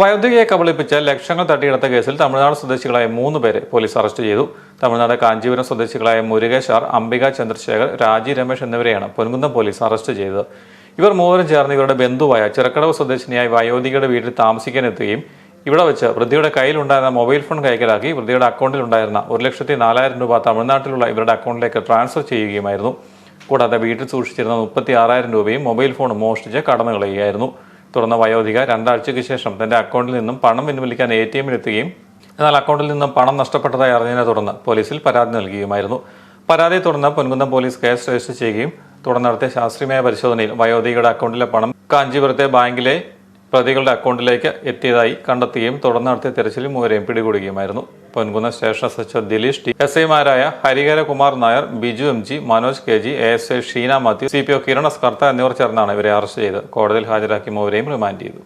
വയോധികയെ കബളിപ്പിച്ച ലക്ഷങ്ങൾ തട്ടിയെടുത്ത കേസിൽ തമിഴ്നാട് സ്വദേശികളായ മൂന്ന് പേരെ പോലീസ് അറസ്റ്റ് ചെയ്തു. തമിഴ്നാട് കാഞ്ചീപുരം സ്വദേശികളായ മുരുകേഷ് ആർ അംബിക ചന്ദ്രശേഖർ രാജി രമേശ് എന്നിവരെയാണ് പൊൻകുന്നം പോലീസ് അറസ്റ്റ് ചെയ്തത്. ഇവർ മൂവരും ചേർന്ന് ഇവരുടെ ബന്ധുവായ ചിറക്കടവ് സ്വദേശിനിയായ വയോധികയുടെ വീട്ടിൽ താമസിക്കാനെത്തുകയും ഇവിടെ വെച്ച് വൃദ്ധയുടെ കയ്യിലുണ്ടായിരുന്ന മൊബൈൽ ഫോൺ കൈക്കലാക്കി വൃദ്ധിയുടെ അക്കൗണ്ടിൽ ഉണ്ടായിരുന്ന ഒരു ലക്ഷത്തി നാലായിരം രൂപ തമിഴ്നാട്ടിലുള്ള ഇവരുടെ അക്കൗണ്ടിലേക്ക് ട്രാൻസ്ഫർ ചെയ്യുകയുമായിരുന്നു. കൂടാതെ വീട്ടിൽ സൂക്ഷിച്ചിരുന്ന മുപ്പത്തി ആറായിരം രൂപയും മൊബൈൽ ഫോൺ മോഷ്ടിച്ച് കടന്നു കളയുകയായിരുന്നു. തുടർന്ന് വയോധിക രണ്ടാഴ്ചയ്ക്ക് ശേഷം തന്റെ അക്കൗണ്ടിൽ നിന്നും പണം പിൻവലിക്കാൻ എ ടി എമ്മിൽ എത്തുകയും എന്നാൽ അക്കൗണ്ടിൽ നിന്നും പണം നഷ്ടപ്പെട്ടതായി അറിഞ്ഞതിനെ തുടർന്ന് പോലീസിൽ പരാതി നൽകുകയുമായിരുന്നു. പരാതിയെ തുടർന്ന് പൊൻകുന്നം പോലീസ് കേസ് രജിസ്റ്റർ ചെയ്യുകയും തുടർന്ന് നടത്തിയ ശാസ്ത്രീയമായ പരിശോധനയിൽ വയോധികയുടെ അക്കൗണ്ടിലെ പണം കാഞ്ചീപുരത്തെ ബാങ്കിലെ പ്രതികളുടെ അക്കൗണ്ടിലേക്ക് എത്തിയതായി കണ്ടെത്തുകയും തുടർന്ന് നടത്തിയ തെരച്ചിലും മൂവരെയും പിടികൂടുകയുമായിരുന്നു. Ponkunnam station S H Dileesh T S ഐമാരായ Hariharakumar Nair Biju M G Manoj K G A S I Sheena Mathew C P O കിരണ സ്കർത്ത എന്നിവർ ചേർന്നാണ് ഇവരെ അറസ്റ്റ് ചെയ്ത് കോടതിയിൽ ഹാജരാക്കി മൂവരെയും റിമാൻഡ് ചെയ്തു.